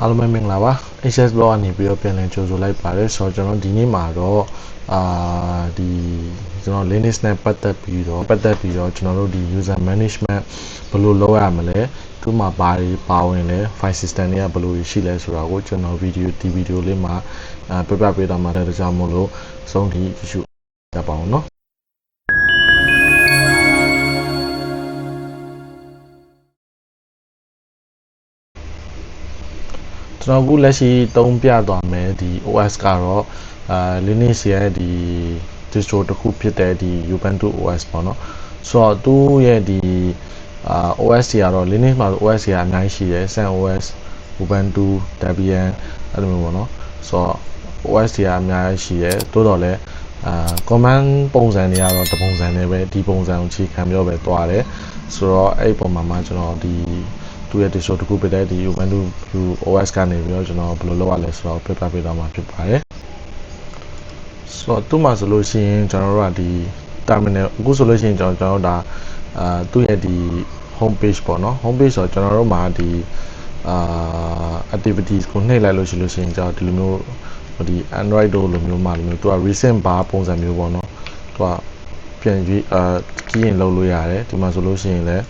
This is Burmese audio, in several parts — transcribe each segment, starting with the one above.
အားလုံးပဲမင်္ဂလာပါ access blog ကနေပြီးတော့ပြန်လည်ကြိုဆိုလိုက်ပါတယ်ဆိုတော့ကျွန်တော်ဒီနေ့မှာတော့အာဒီကျွန်တော် Linux နဲ့ပတ်သက်ပြီးတော့ပတ်သက်ပြီးတော့ကျွန်တော်တို့ဒီ user management ဘယ်လိုလုပ်ရမလဲသူ့မှာဘာတွေပါဝင်လဲ file system တွေကဘယ်လိုရှိလဲဆိုတာကိုကျွန်တော်ဗီဒီယိုဒီဗီဒီယိုလေးမှာအာပြပြပေးတော့မှာတဲ့ကြောင့်မို့လို့အဆုံးထိကြည့်ရှုကြပါအောင်နော် ကျွန်တော်အခုလက်ရှိသုံးပြသွားမယ်ဒီ OS ကတော့အာ Linux ရဲ့ဒီ distro တစ်ခုဖြစ်တဲ့ဒီ Ubuntu OS ပေါ့နော်ဆိုတော့သူ့ရဲ့ဒီအာ OS တွေကတော့ Linux မှာ OS တွေကအများကြီးရှိတယ် CentOS Ubuntu Debian အဲ့လိုမျိုးပေါ့နော်ဆိုတော့ OS တွေကအများကြီးရှိတယ်တိုးတော့လဲအာ command ပုံစံတွေကတော့တပုံစံနဲ့ပဲဒီပုံစံကိုခြေခံပြောပဲတွားတယ်ဆိုတော့အဲ့ဒီပုံမှာမှကျွန်တော်ဒီ သူ့ရဲ့ distro တစ်ခုဖြစ်တဲ့ဒီ Ubuntu OS ကနေပြီးတော့ကျွန်တော်ဘယ်လိုလုပ်ရလဲဆိုတော့ပြပြပေးတော့မှာဖြစ်ပါတယ်ဆိုတော့သူ့မှာဆိုလို့ရှိရင်ကျွန်တော်တို့ကဒီ terminal အခုဆိုလို့ရှိရင်ကျွန်တော်ကျွန်တော်တို့ဒါအာသူ့ရဲ့ဒီ home page ပေါ့နော် home page ဆိုတော့ကျွန်တော်တို့မှာဒီအာ activities ကိုနှိပ်လိုက်လို့ရှိလို့ရှိရင်ကျွန်တော်ဒီလိုမျိုးဒီ Android တို့လိုမျိုးမှာလိုမျိုးသူက recent bar ပုံစံမျိုးပေါ့နော်သူကပြန်ပြီးအာကြီးရင်လုပ်လို့ရတယ်ဒီမှာဆိုလို့ရှိရင်လည်း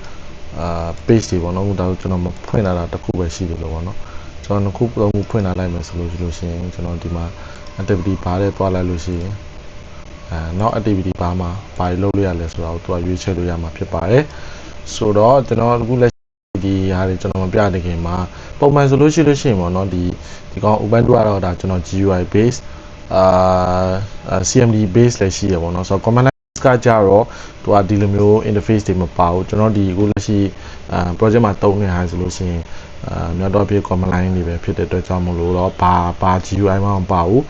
အာ page တွေပေါ့နော်ဒါဆိုကျွန်တော်မဖွင့်လာတာတစ်ခုပဲရှိတယ်လို့ပေါ့နော်ကျွန်တော်နှစ်ခုသုံးခုဖွင့်လာလိုက်မယ်ဆိုလို့ရှိလို့ရှိရင်ကျွန်တော်ဒီမှာ activity bar နဲ့တွားလိုက်လို့ရှိရင်အဲနောက် activity bar မှာဘာတွေလုပ်လို့ရလဲဆိုတော့သူကရွေးချယ်လို့ရမှာဖြစ်ပါတယ်ဆိုတော့ကျွန်တော်အခုလက်ဒီဟာတွေကျွန်တော်မပြနေခင်မှာပုံမှန်ဆိုလို့ရှိလို့ရှိရင်ပေါ့နော်ဒီဒီကောင် Ubuntu ကတော့ဒါကျွန်တော် GUI base အာ CMD base လည်းရှိရပေါ့နော်ဆိုတော့ command line ကကြတော့သူကဒီလိုမျိုး interface တွေမပါဘူးကျွန်တော်ဒီအခုလက်ရှိအာ project မှာတုံးနေဟာဆိုလို့ရှိရင်အာများတော့ဖြစ် command line တွေပဲဖြစ်တဲ့အတွက်ကြောင့်မလို့တော့ဘာဘာ GUI မှမပါဘူး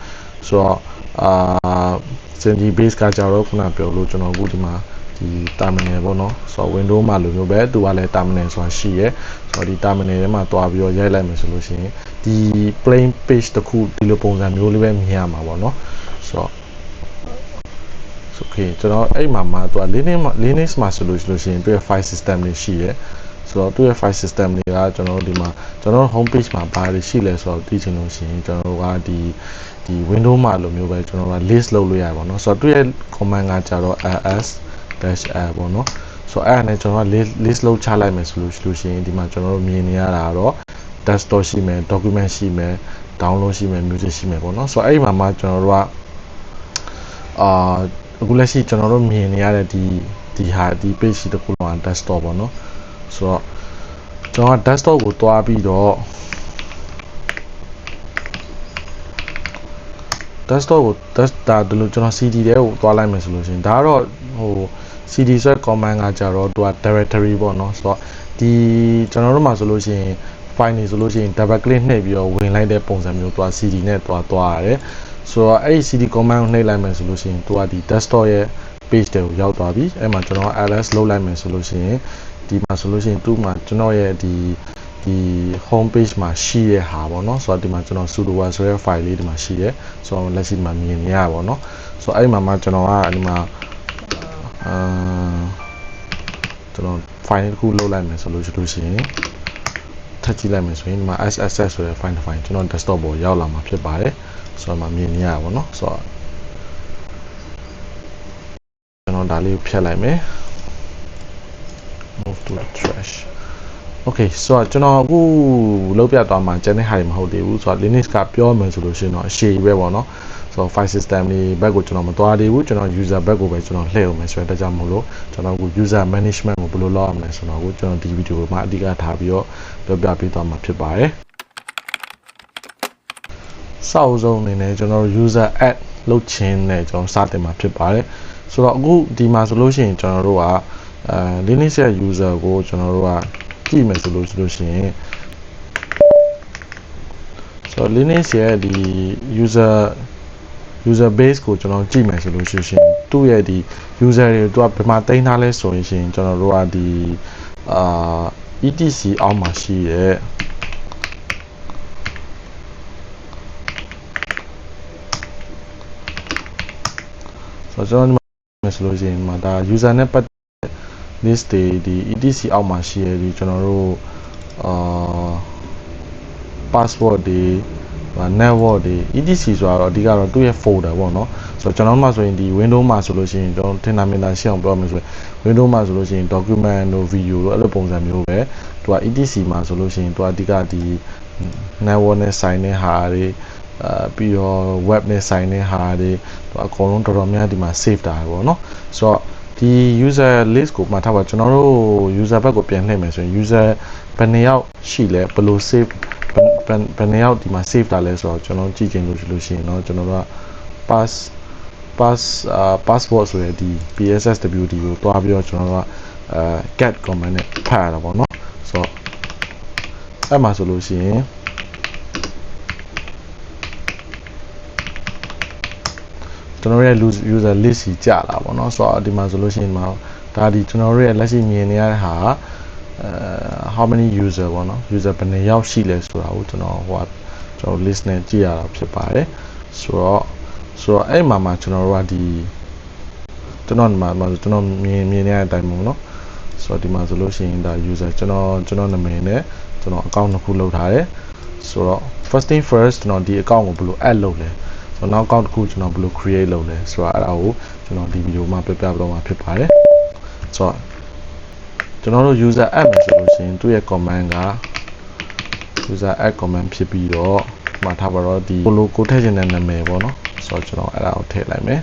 ဆိုတော့အာ CMD base ကကြတော့ခုနပြောလို့ကျွန်တော်အခုဒီမှာဒီ terminal ပေါ့နော်ဆိုတော့ window မှာလိုမျိုးပဲသူကလည်း terminal ဆိုတာရှိရဲဆိုတော့ဒီ terminal ထဲမှာတွားပြီးတော့ရိုက်လိုက်မယ်ဆိုလို့ရှိရင်ဒီ plain page တစ်ခုဒီလိုပုံစံမျိုးလေးပဲမြင်ရမှာပေါ့နော်ဆိုတော့ okay ကျွန်တော်အဲ့မှာမှာသူက Linux မှာ Linux မှာဆိုလို့ရှိလို့ရှိရင်သူရဲ့ file system တွေရှိရဲဆိုတော့သူရဲ့ file system တွေကကျွန်တော်တို့ဒီမှာကျွန်တော်တို့ home page မှာဘာတွေရှိလဲဆိုတော့သိချင်လို့ရှိရင်ကျွန်တော်တို့ကဒီဒီ window မှာလိုမျိုးပဲကျွန်တော်တို့က list လုပ်လို့ရတယ်ပေါ့နော်ဆိုတော့သူရဲ့ command ကကြတော့ ls -l ပေါ့နော်ဆိုတော့အဲ့ဒါနဲ့ကျွန်တော်က list လုပ်ချလိုက်မယ်ဆိုလို့ရှိလို့ရှိရင်ဒီမှာကျွန်တော်တို့မြင်နေရတာကတော့ desktop ရှိမယ် document ရှိမယ် download ရှိမယ် music ရှိမယ်ပေါ့နော်ဆိုတော့အဲ့ဒီမှာမှကျွန်တော်တို့ကအာ အခုလက်ရှိကျွန်တော်တို့မြင်နေရတဲ့ဒီဒီဟာဒီ page တစ်ခုလုံးက desktop ပေါ့နော်ဆိုတော့ကျွန်တော်က desktop ကိုတွားပြီးတော့ desktop ကို desk ဒါဒီလိုကျွန်တော် CD တဲကိုတွားလိုက်မယ်ဆိုလို့ရှိရင်ဒါကတော့ဟို CD ဆွဲ command ကကြတော့သူက directory ပေါ့နော်ဆိုတော့ဒီကျွန်တော်တို့မှာဆိုလို့ရှိရင် file နေဆိုလို့ရှိရင် double click နှိပ်ပြီးတော့ဝင်လိုက်တဲ့ပုံစံမျိုးသူက CD နဲ့တွားတွားရတယ် ဆိုတော့အဲ့ဒီ CD command ကိုနှိပ်လိုက်မယ်ဆိုလို့ရှိရင်သူကဒီ desktop ရဲ့ page တွေကိုရောက်သွားပြီအဲ့မှာကျွန်တော် ls လုပ်လိုက်မယ်ဆိုလို့ရှိရင်ဒီမှာဆိုလို့ရှိရင်သူ့မှာကျွန်တော်ရဲ့ဒီဒီ home page မှာရှိတဲ့ဟာပေါ့နော်ဆိုတော့ဒီမှာကျွန်တော် sudo web ဆိုတဲ့ file လေးဒီမှာရှိရဲဆိုတော့လက်ရှိဒီမှာမြင်နေရပါပေါ့နော်ဆိုတော့အဲ့မှာမှကျွန်တော်ကဒီမှာအာကျွန်တော် file တစ်ခုလုပ်လိုက်မယ်ဆိုလို့ရှိလို့ရှိရင်ထပ်ကြည့်လိုက်မယ်ဆိုရင်ဒီမှာ sss ဆိုတဲ့ file တစ် file ကျွန်တော် desktop ပေါ်ရောက်လာမှာဖြစ်ပါတယ် ဆိုတော့မှမြင်နေရပါပေါ့နော်ဆိုတော့ကျွန်တော်ဒါလေးကိုဖြတ်လိုက်မယ် move to the trash okay ဆိုတော့ကျွန်တော်အခုလောက်ပြသွားမှာကျန်တဲ့ဟာတွေမဟုတ်သေးဘူးဆိုတော့ Linux ကပြောမယ်ဆိုလို့ရှိရင်တော့အရှိပဲပေါ့နော်ဆိုတော့ file system တွေဘက်ကိုကျွန်တော်မသွားသေးဘူးကျွန်တော် user ဘက်ကိုပဲကျွန်တော်လှည့်အောင်မယ်ဆိုတဲ့ကြောင့်မလို့ကျွန်တော်အခု user management ကိုဘယ်လိုလုပ်ရမလဲဆိုတော့အခုကျွန်တော်ဒီဗီဒီယိုမှာအဓိကထားပြီးတော့ပြောပြပေးသွားမှာဖြစ်ပါတယ် စောက်ဆုံးအနေနဲ့ကျွန်တော် user add လုပ်ခြင်းနဲ့ကျွန်တော်စတင်မှာဖြစ်ပါတယ်ဆိုတော့အခုဒီမှာဆိုလို့ရှိရင်ကျွန်တော်တို့ကအဲ Linux ရဲ့ user ကိုကျွန်တော်တို့ကကြည့်မယ်ဆိုလို့ဆိုလို့ရှိရင်ဆိုတော့ Linux ရဲ့ဒီ user user base ကိုကျွန်တော်ကြည့်မယ်ဆိုလို့ရှိရင်သူ့ရဲ့ဒီ user တွေသူကဘယ်မှာတင်ထားလဲဆိုရင်ကျွန်တော်တို့ကဒီအာ etc အောက်မှာရှိရဲ့ တော့ကျွန်တော်ဒီမှာဆိုလို့ရှိရင်မှာဒါ user နဲ့ပတ် list တွေဒီ etc အောက်မှာရှိရဒီကျွန်တော်တို့အာ password တွေ network တွေ etc ဆိုတာတော့အဓိကတော့သူ့ရဲ့ folder ပေါ့နော်ဆိုတော့ကျွန်တော်မှဆိုရင်ဒီ window မှာဆိုလို့ရှိရင်ကျွန်တော်ထင်တာမြင်တာရှင်းအောင်ပြောမယ်ဆိုရင် window မှာဆိုလို့ရှိရင် document တို့ video တို့အဲ့လိုပုံစံမျိုးပဲသူက etc မှာဆိုလို့ရှိရင်သူကအဓိကဒီ network နဲ့ဆိုင်တဲ့ဟာတွေအာပြီးတော့ web နဲ့ဆိုင်တဲ့ဟာတွေ သူအကုန်လုံးတော်တော်များဒီမှာ save တာပဲပေါ့နော်ဆိုတော့ဒီ user list ကိုမှတ်ထားပါကျွန်တော်တို့ user ဘက်ကိုပြန်လှည့်မယ်ဆိုရင် user ဘယ်နှစ်ယောက်ရှိလဲဘယ်လို save ဘယ်ဘယ်ဘယ်နှစ်ယောက်ဒီမှာ save တာလဲဆိုတော့ကျွန်တော်ကြည့်ချင်လို့ရှိလို့ရှိရင်เนาะကျွန်တော်တို့က pass pass အာ password ဆိုရယ်ဒီ PSSWD ကိုတွားပြီးတော့ကျွန်တော်တို့ကအဲ get command နဲ့ဖတ်ရတာပေါ့เนาะဆိုတော့အဲ့မှာဆိုလို့ရှိရင် ကျွန်တော်ရဲ့ user list စီကြလာပေါ့နော်ဆိုတော့ဒီမှာဆိုလို့ရှိရင်ဒီမှာဒါဒီကျွန်တော်ရဲ့လက်ရှိမြင်နေရတဲ့ဟာအဲ how many user ပေါ့နော် user ဘယ်နှယောက်ရှိလဲဆိုတာကိုကျွန်တော်ဟိုကျွန်တော် list နဲ့ကြည့်ရတာဖြစ်ပါတယ်ဆိုတော့ဆိုတော့အဲ့မှာမှာကျွန်တော်တို့ကဒီကျွန်တော်ဒီမှာကျွန်တော်မြင်မြင်နေတဲ့အတိုင်းပေါ့နော်ဆိုတော့ဒီမှာဆိုလို့ရှိရင်ဒါ user ကျွန်တော်ကျွန်တော်နာမည်နဲ့ကျွန်တော် account တစ်ခုလုပ်ထားတယ်ဆိုတော့ first thing first ကျွန်တော်ဒီ account ကိုဘယ်လို add လုပ်လဲ ဆိုတော့နောက် account တစ်ခုကျွန်တော်ဘယ်လို create လုပ်လဲဆိုတော့အဲ့ဒါကိုကျွန်တော်ဒီဗီဒီယိုမှာပြပြပြတော့မှာဖြစ်ပါတယ်ဆိုတော့ကျွန်တော်တို့ user add မယ်ဆိုလို့ရှိရင်သူ့ရဲ့ command က user add command ဖြစ်ပြီးတော့မှာထားပါတော့ဒီ logo ထည့်ခြင်းတဲ့နာမည်ပေါ့နော်ဆိုတော့ကျွန်တော်အဲ့ဒါကိုထည့်လိုက်မယ်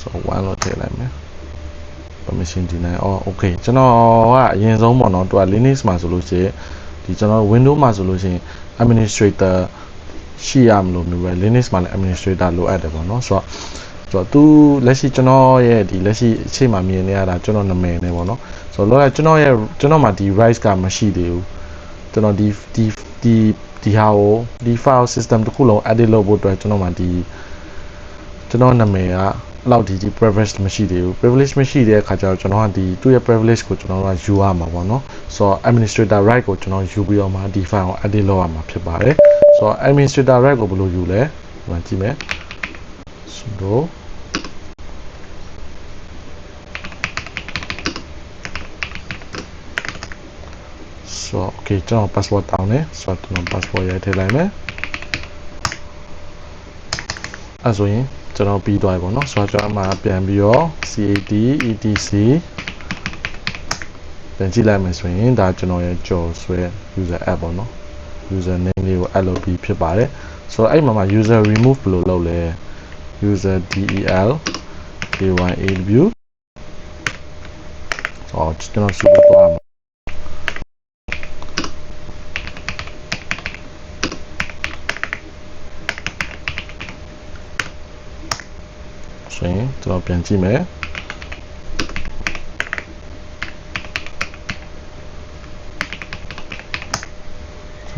ဆိုတော့1လို့ထည့်လိုက်မယ် permission deny အော် okay ကျွန်တော်ကအရင်ဆုံးပေါ့နော်သူက Linux မှာဆိုလို့ရှိရင်ဒီကျွန်တော် Windows မှာဆိုလို့ရှိရင် administrator ရှိရမလို့မျိုးပဲ Linux မှာလည်း administrator လိုအပ်တယ်ပေါ့နော်ဆိုတော့ဆိုတော့သူလက်ရှိကျွန်တော်ရဲ့ဒီလက်ရှိအချိန်မှာမြင်နေရတာကျွန်တော်နာမည်နဲ့ပေါ့နော်ဆိုတော့လောကကျွန်တော်ရဲ့ကျွန်တော်မှာဒီ rights ကမရှိသေးဘူးကျွန်တော်ဒီဒီဒီဒီဟာကိုဒီ file system တစ်ခုလုံး edit လုပ်ဖို့အတွက်ကျွန်တော်မှာဒီကျွန်တော်နာမည်ကလောက်ဒီဒီ privilege မရှိသေးဘူး privilege မရှိတဲ့အခါကျတော့ကျွန်တော်ကဒီသူ့ရဲ့ privilege ကိုကျွန်တော်ကယူရမှာပေါ့နော်ဆိုတော့ administrator right ကိုကျွန်တော်ယူပြီးတော့မှဒီ file ကို edit လုပ်ရမှာဖြစ်ပါတယ် ဆိုတော့ administrator right ကိုဘယ်လိုယူလဲဒီမှာကြည့်မယ် sudo so okay ကျွန်တော် password တောင်းတယ်ဆိုတော့ကျွန်တော် password ရိုက်ထည့်လိုက်မယ်အဲဆိုရင်ကျွန်တော်ပြီးသွားပြီပေါ့နော်ဆိုတော့ကျွန်တော်မှာပြန်ပြီးတော့ CAD ETC ပြန်ကြည့်လိုက်မယ်ဆိုရင်ဒါကျွန်တော်ရဲ့ကြော်ဆွဲ user app ပေါ့နော် user name လေးကို add လုပ်ပြီးဖြစ်ပါတယ်ဆိုတော့အဲ့မှာမှာ user remove ဘယ်လိုလုပ်လဲ user del kyaw အော်ကျွန်တော် super သွားမှာဆိုရင်ကျွန်တော်ပြန်ကြည့်မယ်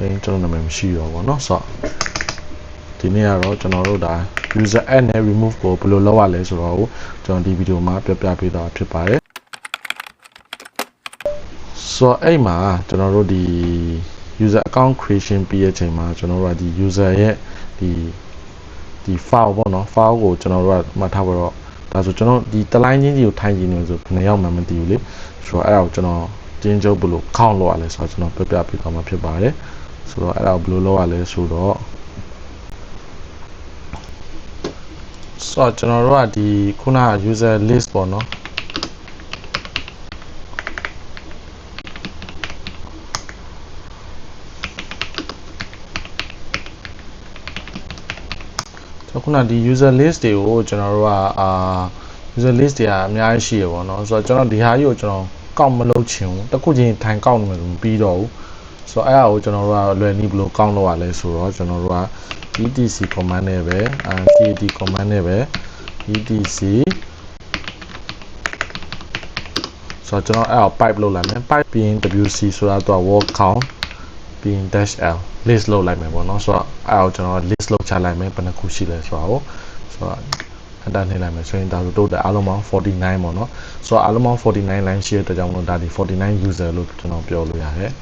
ရင်ကျွန်တော်နာမည်မရှိတော့ဘူးเนาะဆိုတော့ဒီနေ့ကတော့ကျွန်တော်တို့ဒါ user add နဲ့ remove ကိုဘယ်လိုလုပ်ရလဲဆိုတော့ကျွန်တော်ဒီဗီဒီယိုမှာပြပြပေးတာဖြစ်ပါတယ်ဆိုတော့အဲ့မှာကျွန်တော်တို့ဒီ user account creation ပြီးရဲ့အချိန်မှာကျွန်တော်တို့ကဒီ user ရဲ့ဒီဒီ file ပေါ့နော် file ကိုကျွန်တော်တို့ကမှတ်ထားပါတော့ဒါဆိုကျွန်တော်ဒီတလိုင်းချင်းကြီးကိုထိုင်ကြည့်နေဆိုဘယ်နှယောက်မှမသိဘူးလေဆိုတော့အဲ့ဒါကိုကျွန်တော်တင်းကျုပ်ဘယ်လို count လုပ်ရလဲဆိုတော့ကျွန်တော်ပြပြပေးသွားမှာဖြစ်ပါတယ် ဆိုတော့အဲ့ဒါကိုဘယ်လိုလုပ်ရလဲဆိုတော့ဆိုတော့ကျွန်တော်တို့ကဒီခုနက user list ပေါ့နော်ကျွန်တော်ခုနဒီ user list တွေကိုကျွန်တော်တို့ကအာ user list တွေကအများကြီးရှိရပေါ့နော်ဆိုတော့ကျွန်တော်ဒီဟာကြီးကိုကျွန်တော်ကောက်မလုပ်ချင်ဘူးတစ်ခုချင်းထိုင်ကောက်နေမှာမပြီးတော့ဘူး ဆိုတော့အဲ့ဒါကိုကျွန်တော်တို့ကလွယ်နည်းဘယ်လိုကောက်လုပ်ရလဲဆိုတော့ကျွန်တော်တို့က etc command နဲ့ပဲ cd command နဲ့ပဲ etc ဆိုတော့ကျွန်တော်အဲ့ဒါ pipe လုပ်လိုက်မယ် pipe ပြီးရင် wc ဆိုတာတော့ word count ပြီးရင် dash l list လုပ်လိုက်မယ်ပေါ့နော်ဆိုတော့အဲ့ဒါကိုကျွန်တော် list လုပ်ချလိုက်မယ်ဘယ်နှခုရှိလဲဆိုတော့ဆိုတော့အတန်းနေလိုက်မယ်ဆိုရင်ဒါဆိုတိုးတက်အားလုံးပေါင်း49ပေါ့နော်ဆိုတော့အားလုံးပေါင်း49 line ရှိတဲ့အတွက်ကြောင့်မလို့ဒါဒီ49 user လို့ကျွန်တော်ပြောလို့ရတယ်